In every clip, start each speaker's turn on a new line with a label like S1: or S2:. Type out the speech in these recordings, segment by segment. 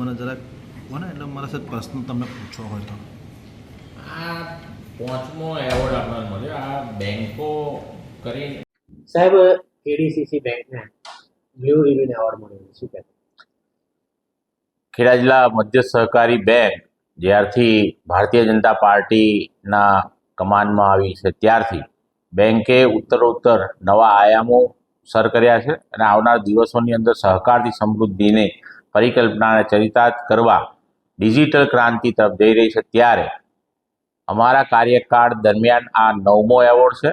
S1: મને જરાક મને એટલે મારા સાથે પ્રશ્ન તમને પૂછવો હોય તો.
S2: આ પાંચમો એવોર્ડ આપણને મળ્યો. આ બેંકો કરીને
S3: સાહેબ કેડીસીસી બેંકને બ્લુ રિબન એવોર્ડ મળ્યો. છે. શું કહેશો
S2: ખેડા જિલ્લા મધ્ય સહકારી બેંક જ્યારથી ભારતીય જનતા પાર્ટીના કમાનમાં આવી છે ત્યારથી બેંકે ઉત્તરોત્તર નવા આયામો સર કર્યા છે અને આવનાર દિવસોની અંદર સહકારથી સમૃદ્ધિને પરિકલ્પનાને ચરિતાર્થ કરવા ડિજિટલ ક્રાંતિ તરફ જઈ રહી છે ત્યારે અમારા કાર્યકાળ દરમિયાન આ નવમો એવોર્ડ છે.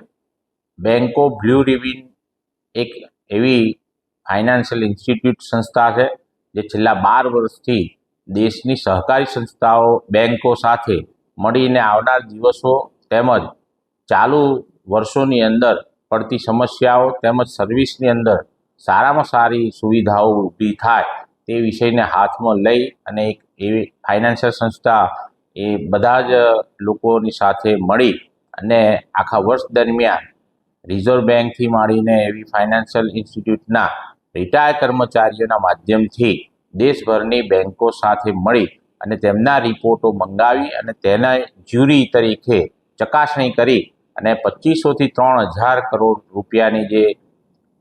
S2: બેંકો બ્લુ રિબિન એક એવી ફાઇનાન્શિયલ ઇન્સ્ટિટ્યૂટ સંસ્થા છે જે છેલ્લા બાર વર્ષથી દેશની સહકારી સંસ્થાઓ બેંકો સાથે મળીને આવનાર દિવસો તેમજ ચાલુ વર્ષોની અંદર પડતી સમસ્યાઓ તેમજ સર્વિસની અંદર સારામાં સારી સુવિધાઓ ઊભી થાય તે વિષયને હાથમાં લઈ અને એક એવી ફાઇનાન્શિયલ સંસ્થા એ બધા જ લોકોની સાથે મળી અને આખા વર્ષ દરમિયાન રિઝર્વ બેંકથી માંડીને એવી ફાઇનાન્શિયલ ઇન્સ્ટિટ્યૂટના રિટાયર કર્મચારીઓના માધ્યમથી દેશભરની બેન્કો સાથે મળી અને તેમના રિપોર્ટો મંગાવી અને તેના જ્યુરી તરીકે ચકાસણી કરી અને પચીસોથી ત્રણ હજાર કરોડ રૂપિયાની જે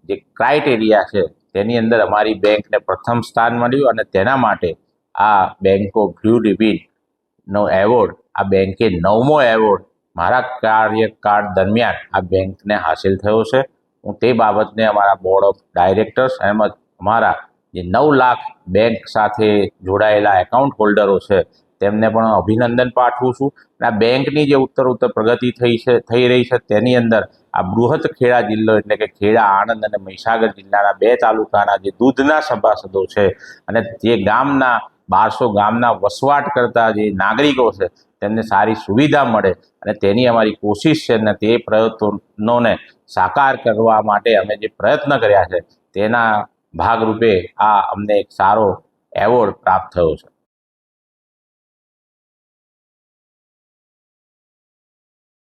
S2: જે ક્રાઇટેરિયા છે તેની અંદર અમારી બેંકને પ્રથમ સ્થાન મળ્યું અને તેના માટે આ બેંક ઓફ બ્લુ રિબીનનો એવોર્ડ આ બેંકે નવમો એવોર્ડ મારા કાર્યકાળ દરમિયાન આ બેંકને હાંસિલ થયો છે. હું તે બાબતને અમારા બોર્ડ ઓફ ડાયરેક્ટર્સ એમજ અમારા જે નવ લાખ બેંક સાથે જોડાયેલા એકાઉન્ટ હોલ્ડરો છે તેમને પણ અભિનંદન પાઠવું છું. આ બેંકની જે ઉત્તર ઉત્તર પ્રગતિ થઈ છે, થઈ રહી છે, તેની અંદર આ બૃહદ ખેડા જિલ્લો એટલે કે ખેડા, આણંદ અને મહીસાગર જિલ્લાના બે તાલુકાના જે દૂધના સભાસદો છે અને જે ગામના બારસો ગામના વસવાટ કરતા જે નાગરિકો છે, તેમને સારી સુવિધા મળે અને તેની અમારી કોશિશ છે અને તે પ્રયત્નોને સાકાર કરવા માટે અમે જે પ્રયત્ન કર્યા છે, તેના ભાગરૂપે આ અમને એક સારો એવોર્ડ પ્રાપ્ત થયો છે.